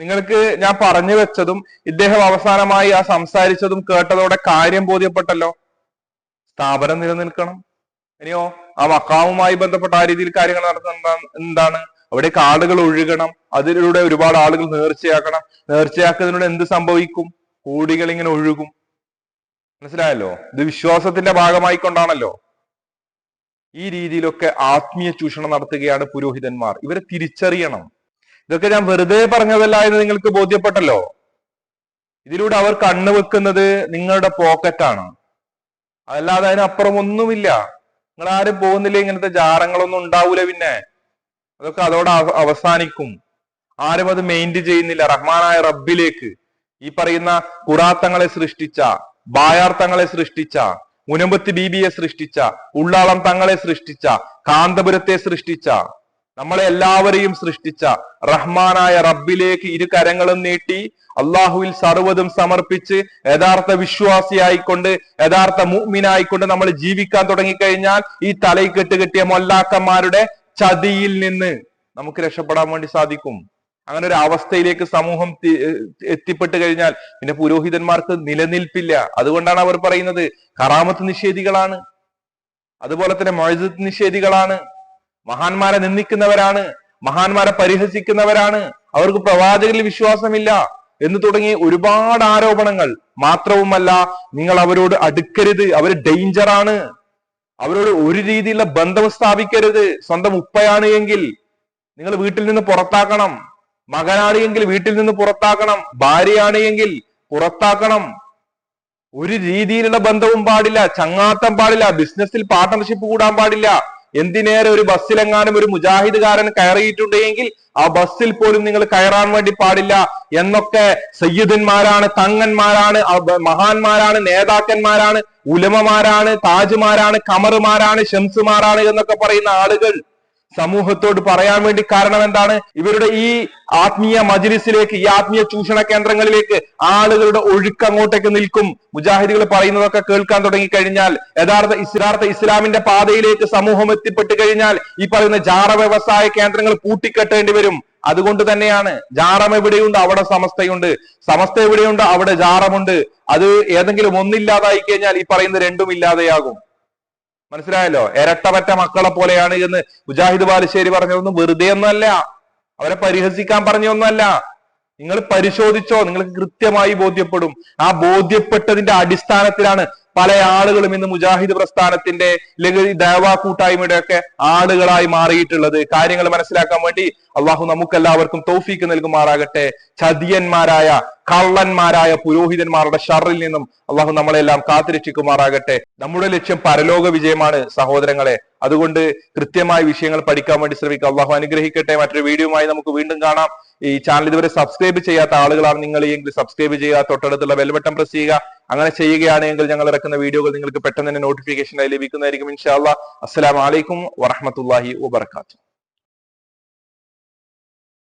നിങ്ങൾക്ക് ഞാൻ പറഞ്ഞു വെച്ചതും ഇദ്ദേഹം അവസാനമായി ആ സംസാരിച്ചതും കേട്ടതോടെ കാര്യം ബോധ്യപ്പെട്ടല്ലോ? സ്ഥാപനം നിലനിൽക്കണം. ഇനിയോ ആ മക്കാവുമായി ബന്ധപ്പെട്ട ആ രീതിയിൽ കാര്യങ്ങൾ നടത്തുന്ന എന്താണ്? അവിടേക്ക് ആളുകൾ ഒഴുകണം. അതിലൂടെ ഒരുപാട് ആളുകൾ നേർച്ചയാക്കണം. നേർച്ചയാക്കുന്നതിലൂടെ എന്ത് സംഭവിക്കും? കൂടികൾ ഇങ്ങനെ ഒഴുകും. മനസ്സിലായല്ലോ? ഇത് വിശ്വാസത്തിന്റെ ഭാഗമായി കൊണ്ടാണല്ലോ ഈ രീതിയിലൊക്കെ ആത്മീയ ചൂഷണം നടത്തുകയാണ് പുരോഹിതന്മാർ. ഇവരെ തിരിച്ചറിയണം. ഇതൊക്കെ ഞാൻ വെറുതെ പറഞ്ഞതല്ല എന്ന് നിങ്ങൾക്ക് ബോധ്യപ്പെട്ടല്ലോ. ഇതിലൂടെ അവർ കണ്ണു വെക്കുന്നത് നിങ്ങളുടെ പോക്കറ്റാണ്. അതല്ലാതെ അതിനപ്പുറം ഒന്നുമില്ല. നിങ്ങൾ ആരും പോകുന്നില്ല ഇങ്ങനത്തെ ജാറങ്ങളൊന്നും ഉണ്ടാവൂല പിന്നെ. അതൊക്കെ അതോടെ അവസാനിക്കും. ആരും അത് മെയിന്റ് ചെയ്യുന്നില്ല. റഹ്മാനായ റബ്ബിലേക്ക് ഈ പറയുന്ന കുറാത്തങ്ങളെ സൃഷ്ടിച്ച ബായാർത്തങ്ങളെ സൃഷ്ടിച്ച മുനമ്പത്തി ബീബിയെ സൃഷ്ടിച്ച ഉള്ളാളം തങ്ങളെ സൃഷ്ടിച്ച കാന്തപുരത്തെ സൃഷ്ടിച്ച നമ്മളെ എല്ലാവരെയും സൃഷ്ടിച്ച റഹ്മാനായ റബ്ബിലേക്ക് ഇരു കരങ്ങളും നീട്ടി അള്ളാഹുവിൽ സർവതും സമർപ്പിച്ച് യഥാർത്ഥ വിശ്വാസിയായിക്കൊണ്ട് യഥാർത്ഥ മുഹ്മിനായിക്കൊണ്ട് നമ്മൾ ജീവിക്കാൻ തുടങ്ങിക്കഴിഞ്ഞാൽ ഈ തലയിൽ കെട്ട് കെട്ടിയ മൊല്ലാക്കന്മാരുടെ ചതിയിൽ നിന്ന് നമുക്ക് രക്ഷപ്പെടാൻ വേണ്ടി സാധിക്കും. അങ്ങനെ ഒരു അവസ്ഥയിലേക്ക് സമൂഹം എത്തിപ്പെട്ടു കഴിഞ്ഞാൽ പിന്നെ പുരോഹിതന്മാർക്ക് നിലനിൽപ്പില്ല. അതുകൊണ്ടാണ് അവർ പറയുന്നത് കറാമത്ത് നിഷേധികളാണ്. അതുപോലെ തന്നെ മൊഴത്ത് നിഷേധികളാണ്. മഹാന്മാരെ നിന്ദിക്കുന്നവരാണ് മഹാന്മാരെ പരിഹസിക്കുന്നവരാണ്. അവർക്ക് പ്രവാചകരിൽ വിശ്വാസമില്ല എന്ന് തുടങ്ങി ഒരുപാട് ആരോപണങ്ങൾ മാത്രവുമല്ല നിങ്ങൾ അവരോട് അടുക്കരുത്. അവർ ഡേഞ്ചറാണ് അവരോട് ഒരു രീതിയിലുള്ള ബന്ധം സ്ഥാപിക്കരുത്. സ്വന്തം ഉപ്പയാണ് എങ്കിൽ നിങ്ങൾ വീട്ടിൽ നിന്ന് പുറത്താക്കണം. മകനാണ് എങ്കിൽ വീട്ടിൽ നിന്ന് പുറത്താക്കണം. ഭാര്യയാണ് എങ്കിൽ പുറത്താക്കണം. ഒരു രീതിയിലുള്ള ബന്ധവും പാടില്ല. ചങ്ങാത്തം പാടില്ല. ബിസിനസ്സിൽ പാർട്ട്ണർഷിപ്പ് കൂടാൻ പാടില്ല. എന്തിനേറെ ഒരു ബസ്സിലെങ്ങാനും ഒരു മുജാഹിദുകാരൻ കയറിയിട്ടുണ്ടെങ്കിൽ ആ ബസ്സിൽ പോലും നിങ്ങൾ കയറാൻ വേണ്ടി പാടില്ല എന്നൊക്കെ സയ്യിദന്മാരാണ് തങ്ങന്മാരാണ് മഹാന്മാരാണ് നേതാക്കന്മാരാണ് ഉലമമാരാണ് താജുമാരാണ് കമറുമാരാണ് ഷംസുമാരാണ് എന്നൊക്കെ പറയുന്ന ആളുകൾ സമൂഹത്തോട് പറയാൻ വേണ്ടി കാരണം എന്താണ്? ഇവരുടെ ഈ ആത്മീയ മജിലിസിലേക്ക് ഈ ആത്മീയ ചൂഷണ കേന്ദ്രങ്ങളിലേക്ക് ആളുകളുടെ ഒഴുക്ക് അങ്ങോട്ടേക്ക് നിൽക്കും. മുജാഹിദുകൾ പറയുന്നതൊക്കെ കേൾക്കാൻ തുടങ്ങിക്കഴിഞ്ഞാൽ യഥാർത്ഥ ഇസ്ലാർത്ഥ ഇസ്ലാമിന്റെ പാതയിലേക്ക് സമൂഹം എത്തിപ്പെട്ട് കഴിഞ്ഞാൽ ഈ പറയുന്ന ജാറ വ്യവസായ കേന്ദ്രങ്ങൾ പൂട്ടിക്കെട്ടേണ്ടി വരും. അതുകൊണ്ട് തന്നെയാണ് ജാറം എവിടെയുണ്ട്? അവിടെ സമസ്തയുണ്ട്. സമസ്ത എവിടെയുണ്ട്? അവിടെ ജാറമുണ്ട്. അത് ഏതെങ്കിലും ഒന്നില്ലാതായി കഴിഞ്ഞാൽ ഈ പറയുന്ന രണ്ടും ഇല്ലാതെയാകും. മനസ്സിലായല്ലോ? ഇരട്ടപറ്റ മക്കളെ പോലെയാണ് എന്ന് മുജാഹിദ് ബാലുശ്ശേരി പറഞ്ഞതൊന്നും വെറുതെ ഒന്നുമല്ല അവരെ പരിഹസിക്കാൻ പറഞ്ഞൊന്നുമല്ല നിങ്ങൾ പരിശോധിച്ചോ നിങ്ങൾക്ക് കൃത്യമായി ബോധ്യപ്പെടും. ആ ബോധ്യപ്പെട്ടതിന്റെ അടിസ്ഥാനത്തിലാണ് പല ആളുകളും ഇന്ന് മുജാഹിദ് പ്രസ്ഥാനത്തിന്റെ ലഹരി ദേവാ കൂട്ടായ്മയുടെ ഒക്കെ ആളുകളായി മാറിയിട്ടുള്ളത്. കാര്യങ്ങൾ മനസ്സിലാക്കാൻ വേണ്ടി അള്ളാഹു നമുക്കെല്ലാവർക്കും തൗഫീക്ക് നൽകുമാറാകട്ടെ. ചതിയന്മാരായ കള്ളന്മാരായ പുരോഹിതന്മാരുടെ ഷറിൽ നിന്നും അള്ളാഹു നമ്മളെല്ലാം കാത്തിരക്ഷിക്കുമാറാകട്ടെ. നമ്മുടെ ലക്ഷ്യം പരലോക വിജയമാണ് സഹോദരങ്ങളെ. അതുകൊണ്ട് കൃത്യമായ വിഷയങ്ങൾ പഠിക്കാൻ വേണ്ടി ശ്രമിക്കുക. അള്ളാഹു അനുഗ്രഹിക്കട്ടെ. മറ്റൊരു വീഡിയോയുമായി നമുക്ക് വീണ്ടും കാണാം. ഈ ചാനൽ ഇതുവരെ സബ്സ്ക്രൈബ് ചെയ്യാത്ത ആളുകളാണ് നിങ്ങൾ എങ്കിൽ സബ്സ്ക്രൈബ് ചെയ്യുക. തൊട്ടടുത്തുള്ള ബെൽബട്ടൺ പ്രസ് ചെയ്യുക. അങ്ങനെ ചെയ്യുകയാണെങ്കിൽ ഞങ്ങൾ ഇറക്കുന്ന വീഡിയോകൾ നിങ്ങൾക്ക് പെട്ടെന്ന് തന്നെ നോട്ടിഫിക്കേഷനായി ലഭിക്കുന്നതായിരിക്കും അസ്സലാമു അലൈക്കും വറഹ്മത്തുള്ളാഹി വബർക്കാത്തു